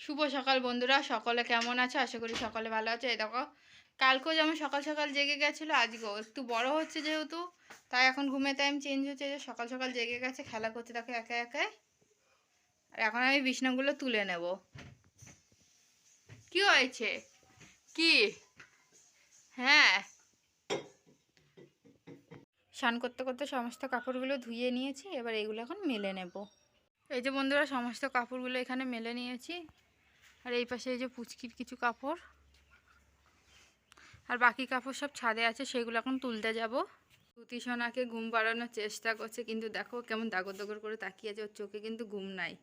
শুভ সকাল বন্ধুরা, সকলে কেমন আছে? আশা করি সকলে ভালো আছে। এই দেখো, কালকেও যেমন সকাল সকাল জেগে গেছিল, আজকেও একটু বড় হচ্ছে যেহেতু, তাই এখন ঘুমের টাইম চেঞ্জ হচ্ছে, যে সকাল সকাল জেগে গেছে, খেলা করতে দেখো একা একাই আর এখন আমি বিছনাগুলো তুলে নেব। কি হয়েছে? কি? হ্যাঁ। স্নান করতে করতে সমস্ত কাপড়গুলো ধুয়ে নিয়েছি, এবার এগুলো এখন মেলে নেব। এই যে বন্ধুরা, সমস্ত কাপড়গুলো এখানে মেলে নিয়েছি। আর এই পাশে এই যে পুচকির কিছু কাপড়। আর বাকি কাপড় সব ছাদে আছে সেগুলো এখন তুলতে যাব। শ্রুতি সোনাকে ঘুম বাড়ানোর চেষ্টা করছে কিন্তু দেখো কেমন দাগর দাগর করে তাকিয়ে আছে ওর চোখে কিন্তু ঘুম নাই।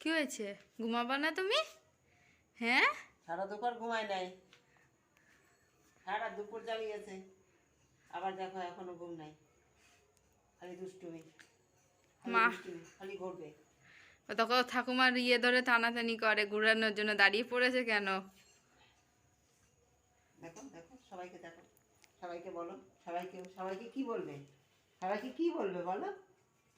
কি হয়েছে? ঘুমাবা না তুমি? হ্যাঁ? সারা দুপুর ঘুমায় নাই। সারা দুপুর জ্বালিয়েছে। আবার দেখো এখনও ঘুম নাই। খালি দুষ্টুমি। মা। খালি ঘুরবে। তখন ঠাকুমার ইয়ে ধরে টানাটানি করে ঘুরানোর জন্য দাঁড়িয়ে পড়েছে কেন? দেখো দেখো সবাইকে দেখো সবাইকে বলো সবাইকে সবাইকে কি বলবে? সবাইকে কি বলবে বলো?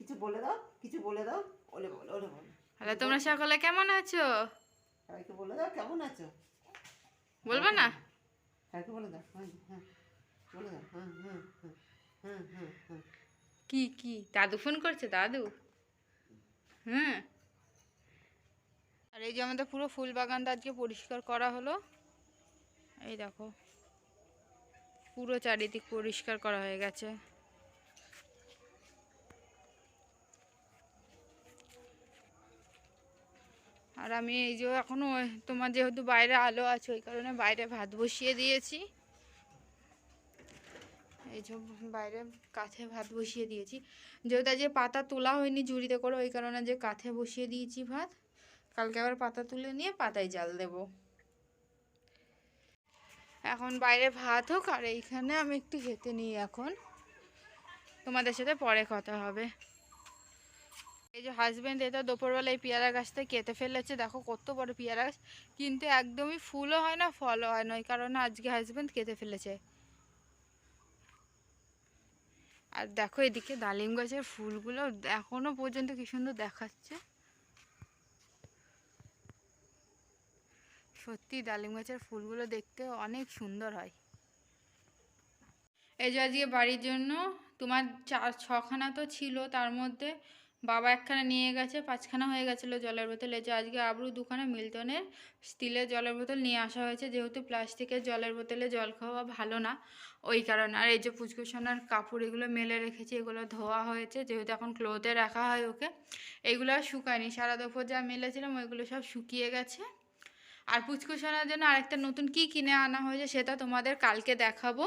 কিছু বলে দাও কিছু বলে দাও ওলে বলো ওলে বলো। তাহলে তোমরা সকলে কেমন আছো? সবাইকে বলে দাও কেমন আছো? বলবে না? সবাইকে বলে দাও হ্যাঁ হ্যাঁ বলে দাও হ্যাঁ হ্যাঁ হ্যাঁ হ্যাঁ হ্যাঁ হ্যাঁ। কি কি দাদু ফোন করছে দাদু? হ্যাঁ। আর এই যে আমাদের পুরো ফুল বাগানটা আজকে পরিষ্কার করা হলো। এই দেখো, পুরো চারিদিক পরিষ্কার করা হয়ে গেছে। আর আমি এই যে এখনও, তোমার যেহেতু বাইরে আলো আছে, ওই কারণে বাইরে ভাত বসিয়ে দিয়েছি। এই যে বাইরে কাঠে ভাত বসিয়ে দিয়েছি। যেহেতু আজকে পাতা তোলা হয়নি ঝুড়িতে করে, ওই কারণে যে কাঠে বসিয়ে দিয়েছি ভাত। কালকে আবার পাতা তুলে নিয়ে পাতায় জাল দেব। এখন বাইরে ভাত হোক, আর এইখানে আমি একটু খেতে নিই এখন। তোমাদের সাথে পরে কথা হবে। এই যে হাজব্যান্ড এটা দুপুরবেলা এই পেয়ারা গাছটা কেটে ফেলেছে। দেখো কত বড় পেয়ারা গাছ। কিন্তু একদমই ফুলও হয় না, ফলও হয় না, ওই কারণে আজকে হাজব্যান্ড কেটে ফেলেছে। আর দেখো এদিকে ডালিম গাছের ফুলগুলো এখনও পর্যন্ত কি সুন্দর দেখাচ্ছে। সত্যি ডালিম গাছের ফুলগুলো দেখতে অনেক সুন্দর হয়। এই যে আজকে বাড়ির জন্য, তোমার চার, ছখানা তো ছিল, তার মধ্যে বাবা একখানা নিয়ে গেছে, পাঁচখানা হয়ে গেছিল জলের বোতল। এই যে আজকে আবরু দুখানা মিল্টনের স্টিলের জলের বোতল নিয়ে আসা হয়েছে, যেহেতু প্লাস্টিকের জলের বোতলে জল খাওয়া ভালো না, ওই কারণে। আর এই যে পুচকুসোনার কাপড় এগুলো মেলে রেখেছি, এগুলো ধোয়া হয়েছে, যেহেতু এখন ক্লোথে রাখা হয় ওকে, এগুলো আর শুকায়নি। সারা দুপুর যা মেলেছিলাম, ওইগুলো সব শুকিয়ে গেছে। আর পুচকুসোনার জন্য আরেকটা নতুন কি কিনে আনা হয়েছে সেটা তোমাদের কালকে দেখাবো।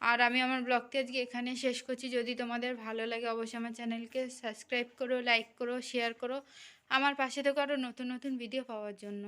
আর আমি আমার ব্লগকে আজকে এখানে শেষ করছি। যদি তোমাদের ভালো লাগে অবশ্যই আমার চ্যানেলকে সাবস্ক্রাইব করো, লাইক করো শেয়ার করো। আমার পাশে থেকে আরও নতুন নতুন ভিডিও পাওয়ার জন্য।